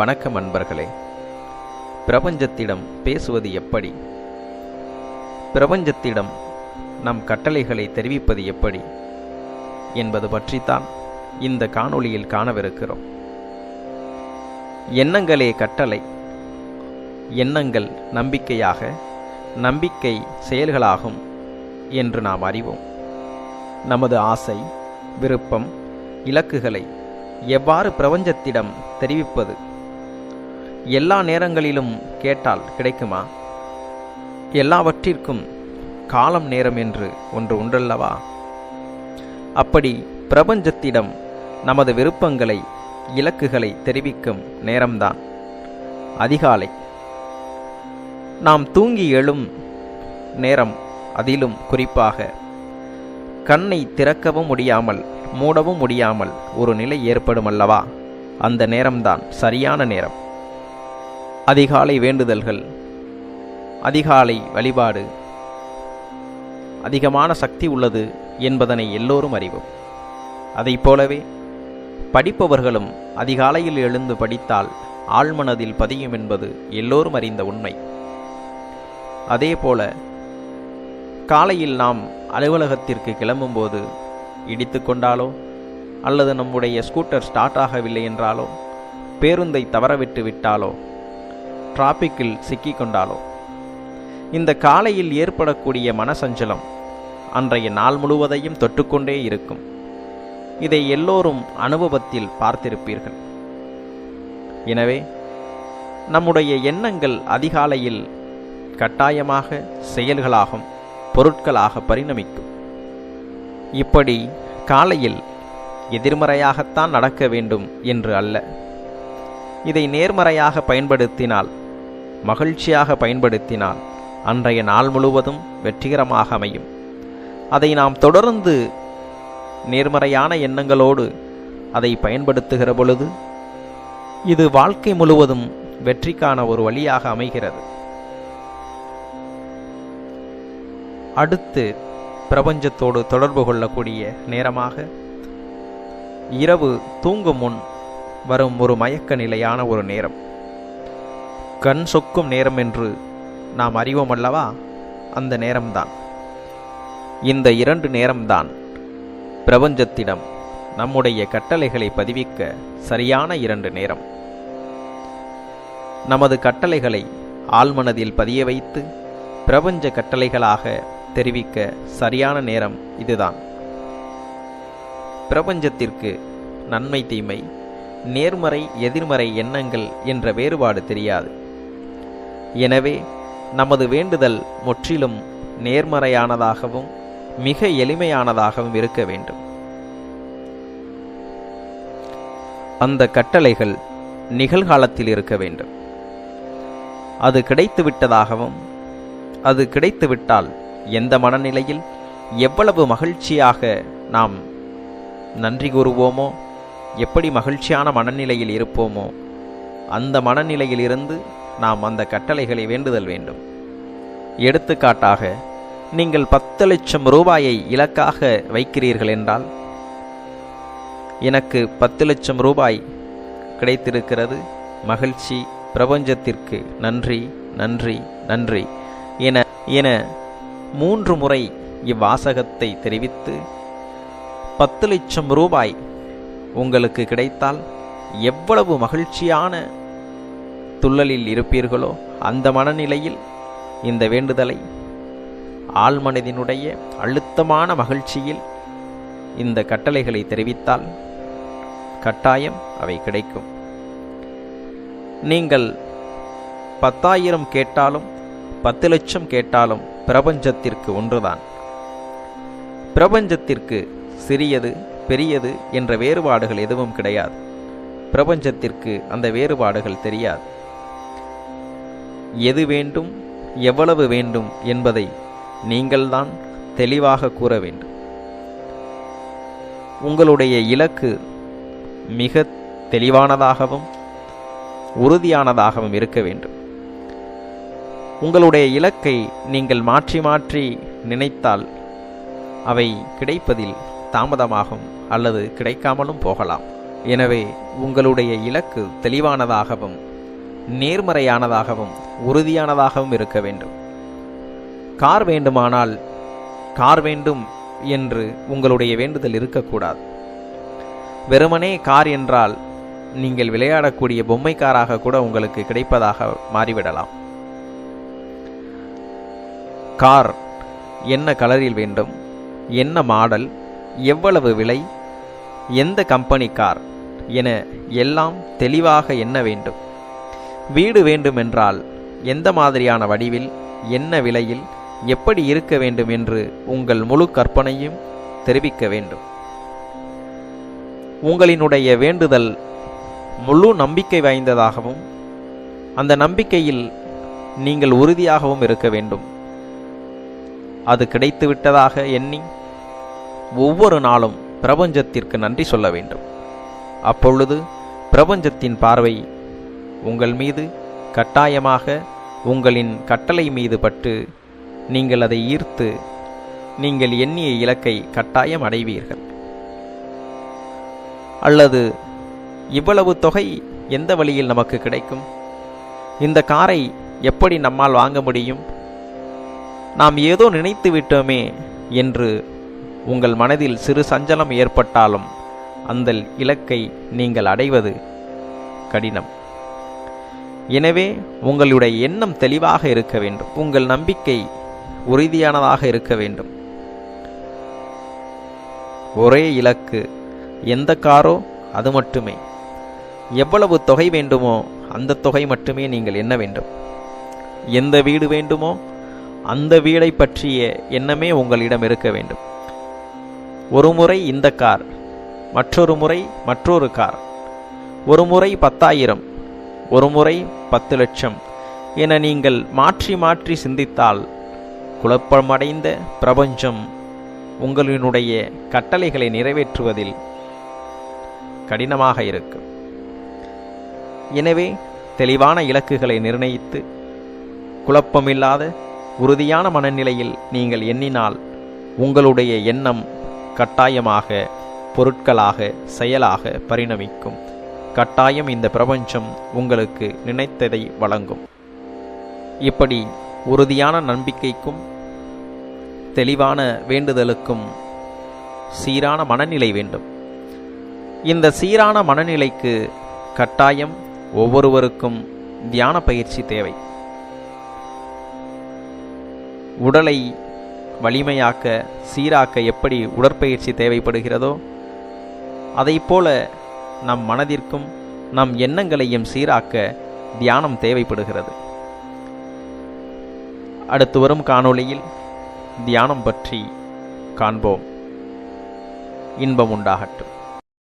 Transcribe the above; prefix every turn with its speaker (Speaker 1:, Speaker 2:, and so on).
Speaker 1: வணக்கம் அன்பர்களே. பிரபஞ்சத்திடம் பேசுவது எப்படி? பிரபஞ்சத்திடம் நம் கட்டளைகளை தெரிவிப்பது எப்படி? என்பது பற்றித்தான் இந்த காணொளியில் காணவிருக்கிறோம். எண்ணங்களே கட்டளை. எண்ணங்கள் நம்பிக்கையாக நம்பிக்கை செயல்களாகும் என்று நாம் அறிவோம். நமது ஆசை விருப்பம் இலக்குகளை எவ்வாறு பிரபஞ்சத்திடம் தெரிவிப்பது? எல்லா நேரங்களிலும் கேட்டால் கிடைக்குமா? எல்லாவற்றிற்கும் காலம் நேரம் என்று ஒன்று உண்டல்லவா? அப்படி பிரபஞ்சத்திடம் நமது விருப்பங்களை இலக்குகளை தெரிவிக்கும் நேரம்தான். அதிகாலை. நாம் தூங்கி எழும் நேரம் அதிலும் குறிப்பாக கண்ணை திறக்கவும் முடியாமல் மூடவும் முடியாமல் ஒரு நிலை ஏற்படும் அல்லவா அந்த நேரம்தான் சரியான நேரம். அதிகாலை வேண்டுதல்கள். அதிகாலை வழிபாடு. அதிகமான சக்தி உள்ளது என்பதனை எல்லோரும் அறிவோம். அதைப் போலவே படிப்பவர்களும் அதிகாலையில் எழுந்து படித்தால் ஆழ்மனதில் பதியும் என்பது எல்லோரும் அறிந்த உண்மை. அதேபோல காலையில் நாம் அலுவலகத்திற்கு கிளம்பும்போது இடித்து கொண்டாலோ அல்லது நம்முடைய ஸ்கூட்டர் ஸ்டார்ட் ஆகவில்லை என்றாலோ பேருந்தை தவறவிட்டு விட்டாலோ டிராபிக்கில் சிக்கிக்கொண்டாலோ? இந்த காலையில் ஏற்படக்கூடிய மனசஞ்சலம் அன்றைய நாள் முழுவதையும் தொட்டுக்கொண்டே இருக்கும். இதை எல்லோரும் அனுபவத்தில் பார்த்திருப்பீர்கள். எனவே நம்முடைய எண்ணங்கள் அதிகாலையில் கட்டாயமாக செயல்களாகும் பொருட்களாக பரிணமிக்கும். இப்படி காலையில் எதிர்மறையாகத்தான் நடக்க வேண்டும் என்று அல்ல. இதை நேர்மறையாக பயன்படுத்தினால் மகிழ்ச்சியாக பயன்படுத்தினால் அன்றைய நாள் முழுவதும் வெற்றிகரமாக அமையும். அதை நாம் தொடர்ந்து நேர்மறையான எண்ணங்களோடு அதை பயன்படுத்துகிற பொழுது இது வாழ்க்கை முழுவதும் வெற்றிக்கான ஒரு வழியாக அமைகிறது. அடுத்து பிரபஞ்சத்தோடு தொடர்பு கொள்ளக்கூடிய நேரமாக இரவு தூங்கும் முன் வரும் ஒரு மயக்க நிலையான ஒரு நேரம். கண் சொக்கும் நேரம் என்று நாம் அறிவோம் அல்லவா? அந்த நேரம்தான். இந்த இரண்டு நேரம்தான் பிரபஞ்சத்திடம் நம்முடைய கட்டளைகளை பதிவிக்க சரியான இரண்டு நேரம். நமது கட்டளைகளை ஆழ்மனதில் பதிய வைத்து பிரபஞ்ச கட்டளைகளாக தெரிவிக்க சரியான நேரம் இதுதான். பிரபஞ்சத்திற்கு நன்மை தீமை நேர்மறை எதிர்மறை எண்ணங்கள் என்ற வேறுபாடு தெரியாது. எனவே நமது வேண்டுதல் முற்றிலும் நேர்மறையானதாகவும் மிக எளிமையானதாகவும் இருக்க வேண்டும். அந்த கட்டளைகள் நிகழ்காலத்தில் இருக்க வேண்டும். அது கிடைத்துவிட்டதாகவும் அது கிடைத்துவிட்டால் எந்த மனநிலையில் எவ்வளவு மகிழ்ச்சியாக நாம் நன்றி கூறுவோமோ எப்படி மகிழ்ச்சியான மனநிலையில் இருப்போமோ அந்த மனநிலையில் இருந்து நாம் அந்த கட்டளைகளை வேண்டுதல் வேண்டும். எடுத்துக்காட்டாக நீங்கள் பத்து லட்சம் ரூபாயை இலக்காக வைக்கிறீர்கள் என்றால் எனக்கு பத்து லட்சம் ரூபாய் கிடைத்திருக்கிறது. மகிழ்ச்சி பிரபஞ்சத்திற்கு நன்றி நன்றி நன்றி என என மூன்று முறை இவ்வாசகத்தை தெரிவித்து பத்து லட்சம் ரூபாய் உங்களுக்கு கிடைத்தால் எவ்வளவு மகிழ்ச்சியான துள்ளலில் இருப்பீர்களோ? அந்த மனநிலையில் இந்த வேண்டுதலை ஆழ்மனதினுடைய அழுத்தமான மகிழ்ச்சியில் இந்த கட்டளைகளை தெரிவித்தால் கட்டாயம் அவை கிடைக்கும். நீங்கள் பத்தாயிரம் கேட்டாலும் பத்து லட்சம் கேட்டாலும் பிரபஞ்சத்திற்கு ஒன்றுதான். பிரபஞ்சத்திற்கு சிறியது பெரியது என்ற வேறுபாடுகள் எதுவும் கிடையாது. பிரபஞ்சத்திற்கு அந்த வேறுபாடுகள் தெரியாது. எது வேண்டும் எவ்வளவு வேண்டும் என்பதை நீங்கள்தான் தெளிவாக கூற வேண்டும். உங்களுடைய இலக்கு மிக தெளிவானதாகவும் உறுதியானதாகவும் இருக்க வேண்டும். உங்களுடைய இலக்கை நீங்கள் மாற்றி மாற்றி நினைத்தால் அவை கிடைப்பதில் தாமதமாகும் அல்லது கிடைக்காமலும் போகலாம். எனவே உங்களுடைய இலக்கு தெளிவானதாகவும் நேர்மறையானதாகவும் உறுதியானதாகவும் இருக்க வேண்டும். கார் வேண்டுமானால் கார் வேண்டும் என்று உங்களுடைய வேண்டுதல் இருக்கக்கூடாது. வெறுமனே கார் என்றால் நீங்கள் விளையாடக்கூடிய பொம்மை காராக கூட உங்களுக்கு கிடைப்பதாக மாறிவிடலாம். கார் என்ன கலரில் வேண்டும் என்ன மாடல் எவ்வளவு விலை எந்த கம்பெனி கார் என எல்லாம் தெளிவாக எண்ண வேண்டும். வீடு வேண்டுமென்றால் எந்த மாதிரியான வடிவில் என்ன விலையில் எப்படி இருக்க வேண்டும் என்று உங்கள் முழு கற்பனையும் தெரிவிக்க வேண்டும். உங்களினுடைய வேண்டுதல் முழு நம்பிக்கை வாய்ந்ததாகவும் அந்த நம்பிக்கையில் நீங்கள் உறுதியாகவும் இருக்க வேண்டும். அது கிடைத்துவிட்டதாக எண்ணி ஒவ்வொரு நாளும் பிரபஞ்சத்திற்கு நன்றி சொல்ல வேண்டும். அப்பொழுது பிரபஞ்சத்தின் பார்வை உங்கள் மீது கட்டாயமாக உங்களின் கட்டளை மீது பட்டு நீங்கள் அதை ஈர்த்து நீங்கள் எண்ணிய இலக்கை கட்டாயம் அடைவீர்கள். அல்லது இவ்வளவு தொகை எந்த வழியில் நமக்கு கிடைக்கும்? இந்த காரை எப்படி நம்மால் வாங்க முடியும்? நாம் ஏதோ நினைத்து விட்டோமே என்று உங்கள் மனதில் சிறு சஞ்சலம் ஏற்பட்டாலும் அந்த இலக்கை நீங்கள் அடைவது கடினம். எனவே உங்களுடைய எண்ணம் தெளிவாக இருக்க வேண்டும். உங்கள் நம்பிக்கை உறுதியானதாக இருக்க வேண்டும். ஒரே இலக்கு எந்த காரோ அது மட்டுமே. எவ்வளவு தொகை வேண்டுமோ அந்த தொகை மட்டுமே நீங்கள் எண்ண வேண்டும். எந்த வீடு வேண்டுமோ அந்த வீடை பற்றிய எண்ணமே உங்களிடம் இருக்க வேண்டும். ஒரு முறை இந்த கார் மற்றொரு முறை மற்றொரு கார். ஒரு முறை பத்தாயிரம் ஒரு முறை பத்து லட்சம் என நீங்கள் மாற்றி மாற்றி சிந்தித்தால் குழப்பமடைந்த பிரபஞ்சம் உங்களினுடைய கட்டளைகளை நிறைவேற்றுவதில் கடினமாக இருக்கும் எனவே தெளிவான இலக்குகளை நிர்ணயித்து குழப்பமில்லாத உறுதியான மனநிலையில் நீங்கள் எண்ணினால் உங்களுடைய எண்ணம் கட்டாயமாக பொருட்களாக செயலாக பரிணமிக்கும். கட்டாயம் இந்த பிரபஞ்சம் உங்களுக்கு நினைத்ததை வழங்கும். இப்படி உறுதியான நம்பிக்கைக்கும் தெளிவான வேண்டுதலுக்கும் சீரான மனநிலை வேண்டும். இந்த சீரான மனநிலைக்கு கட்டாயம் ஒவ்வொருவருக்கும் தியான பயிற்சி தேவை. உடலை வலிமையாக்க சீராக்க எப்படி உடற்பயிற்சி தேவைப்படுகிறதோ அதைப்போல நம் மனதிற்கும் நம் எண்ணங்களையும் சீராக்க தியானம் தேவைப்படுகிறது. அடுத்து வரும் காணொளியில் தியானம் பற்றி காண்போம். இன்பம் உண்டாகட்டும்.